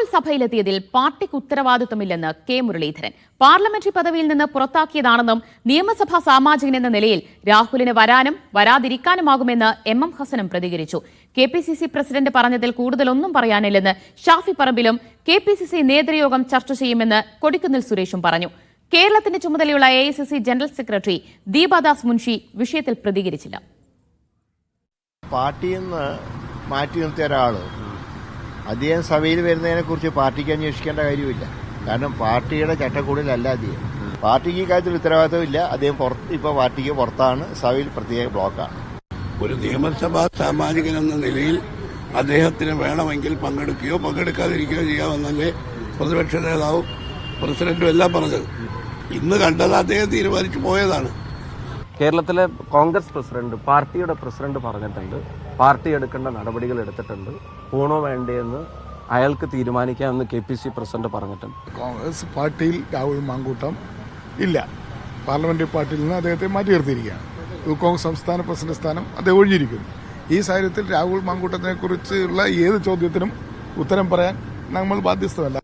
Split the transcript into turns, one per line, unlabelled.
രാഹുൽ സഭയിലെത്തിയതിൽ പാർട്ടിക്ക് ഉത്തരവാദിത്വമില്ലെന്ന് K Muraleedharan. Parliamentary പദവിയിൽ നിന്ന് പുറത്താക്കിയതാണെന്നും നിയമസഭാ സാമാജികൻ എന്ന നിലയിൽ രാഹുലിന് വരാനും വരാതിരിക്കാനുമാകുമെന്ന് എം എം ഹസനും പ്രതികരിച്ചു. K P C C president പറഞ്ഞതിൽ കൂടുതലൊന്നും പറയാനില്ലെന്ന് ഷാഫി പറമ്പിലും കെ പി സി സി നേതൃയോഗം ചർച്ച ചെയ്യുമെന്ന് കൊടിക്കുന്നിൽ സുരേഷും പറഞ്ഞു. കേരളത്തിന്റെ ചുമതലയുള്ള A I C C general secretary Deepadas Munshi വിഷയത്തിൽ പ്രതികരിച്ചില്ല.
പാർട്ടിയിൽ നിന്ന് മാറ്റി നിർത്തിയ ഒരാൾ അദ്ദേഹം സഭയിൽ വരുന്നതിനെ കുറിച്ച് പാർട്ടിക്ക് അന്വേഷിക്കേണ്ട കാര്യമില്ല കാരണം പാർട്ടിയുടെ ചട്ടക്കൂടിലല്ല അദ്ദേഹം. പാർട്ടിക്ക് ഈ കാര്യത്തിൽ ഉത്തരവാദിത്തമില്ല അദ്ദേഹം പുറത്ത് ഇപ്പോൾ പാർട്ടിക്ക് പുറത്താണ്. സഭയിൽ പ്രത്യേക ബ്ലോക്കാണ്.
ഒരു നിയമസഭാ സാമാജികൻ എന്ന നിലയിൽ അദ്ദേഹത്തിന് വേണമെങ്കിൽ പങ്കെടുക്കുകയോ പങ്കെടുക്കാതിരിക്കുകയോ ചെയ്യാമെന്നല്ലേ പ്രതിപക്ഷ നേതാവും പ്രസിഡന്റും എല്ലാം പറഞ്ഞത്. ഇന്ന് കണ്ടത് അദ്ദേഹം തീരുമാനിച്ചു പോയതാണ്.
കേരളത്തിലെ കോൺഗ്രസ് പ്രസിഡന്റ് പാർട്ടിയുടെ പ്രസിഡന്റ് പറഞ്ഞിട്ടുണ്ട്. പാർട്ടി എടുക്കേണ്ട നടപടികൾ എടുത്തിട്ടുണ്ട്. പോണോ വേണ്ടയെന്ന് അയാൾക്ക് തീരുമാനിക്കാമെന്ന് കെ പി സി പ്രസിഡന്റ് പറഞ്ഞിട്ടുണ്ട്.
കോൺഗ്രസ് പാർട്ടിയിൽ രാഹുൽ മാങ്കൂട്ടം ഇല്ല. പാർലമെന്ററി പാർട്ടിയിൽ നിന്ന് അദ്ദേഹത്തെ മാറ്റി നിർത്തിയിരിക്കുകയാണ്. യു കോൺഗ്രസ് സംസ്ഥാന പ്രസിഡന്റ് സ്ഥാനം അദ്ദേഹം ഒഴിഞ്ഞിരിക്കുന്നു. ഈ സാഹചര്യത്തിൽ രാഹുൽ മാങ്കൂട്ടത്തിനെ കുറിച്ചുള്ള ഏത് ചോദ്യത്തിനും ഉത്തരം പറയാൻ നമ്മൾ ബാധ്യസ്ഥമല്ല.